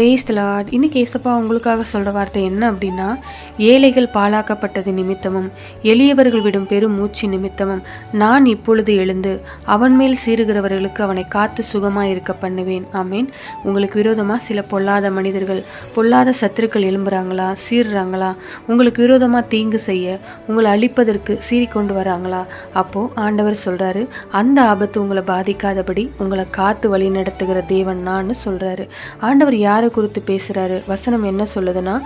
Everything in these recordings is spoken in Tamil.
பிரேஸ் லார்ட் இன்னைக்கு ஏசப்பா உங்களுக்காக சொல்கிற வார்த்தை என்ன அப்படின்னா ஏழைகள் பாழாக்கப்பட்டது நிமித்தமும் எளியவர்கள் விடும் பெரும் மூச்சு நிமித்தமும் நான் இப்பொழுது எழுந்து அவன் மேல் சீறுகிறவர்களுக்கு அவனை காத்து சுகமாக இருக்க பண்ணுவேன். ஆமீன். உங்களுக்கு விரோதமாக சில பொல்லாத மனிதர்கள் பொல்லாத சத்துருக்கள் எழும்புறாங்களா சீறுறாங்களா? உங்களுக்கு விரோதமாக தீங்கு செய்ய உங்களை அழிப்பதற்கு சீறி கொண்டு வராங்களா? அப்போது ஆண்டவர் சொல்கிறாரு அந்த ஆபத்து உங்களை பாதிக்காதபடி உங்களை காத்து வழி நடத்துகிற தேவன் நான்னு சொல்கிறாரு ஆண்டவர் யாரை குறித்து பேசுகிறாரு வசனம் என்ன சொல்லுதுன்னா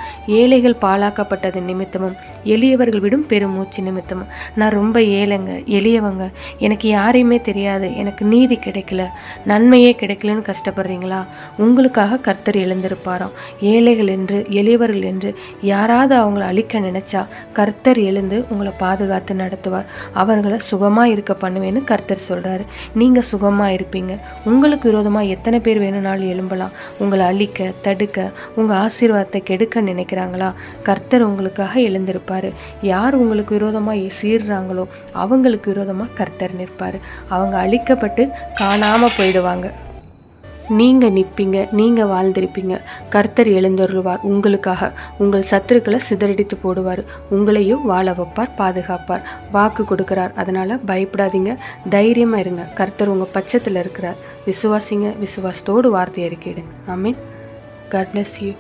ஏழைகள் பாழாக்கப்பட்டது நிமித்தமும் எளியவர்கள் விடும் பெருமூச்சு நிமித்தமும். நான் ரொம்ப ஏழைங்க எளியவங்க. எனக்கு யாரையுமே தெரியாது எனக்கு நீதி கிடைக்கல நன்மையே கிடைக்கலன்னு கஷ்டப்படுறீங்களா? உங்களுக்காக கர்த்தர் எழுந்திருப்பாராம். ஏழைகள் என்று எளியவர்கள் என்று யாராவது அவங்கள அழிக்க நினைச்சா கர்த்தர் எழுந்து உங்களை பாதுகாத்து நடத்துவார். அவர்களை சுகமாக இருக்க பண்ணுவேன்னு கர்த்தர் சொல்கிறாரு நீங்கள் சுகமாக இருப்பீங்க. உங்களுக்கு விரோதமாக எத்தனை பேர் வேணும்னாலும் எழும்பலாம். உங்களை அழிக்க தடுக்க உங்கள் ஆசீர்வாதத்தை கெடுக்க நினைக்கிறாங்களா? கர்த்தர் உங்களுக்காக எழுந்திருப்பார். யார் உங்களுக்கு விரோதமாக சீர்றாங்களோ அவங்களுக்கு விரோதமாக கர்த்தர் நிற்பார். அவங்க அழிக்கப்பட்டு காணாமல் போயிடுவாங்க. நீங்க நிற்பீங்க நீங்கள் வாழ்ந்திருப்பீங்க. கர்த்தர் எழுந்தருள்வார் உங்களுக்காக. உங்கள் சத்துருக்களை சிதறடித்து போடுவார். உங்களையும் வாழ வைப்பார் பாதுகாப்பார். வாக்கு கொடுக்கிறார். அதனால பயப்படாதீங்க. தைரியமா இருங்க. கர்த்தர் உங்க பட்சத்தில் இருக்கிறார். விசுவாசிங்க. விசுவாசத்தோடு வார்த்தையை அறிக்கையிடுங்க ஆமீன். God bless you.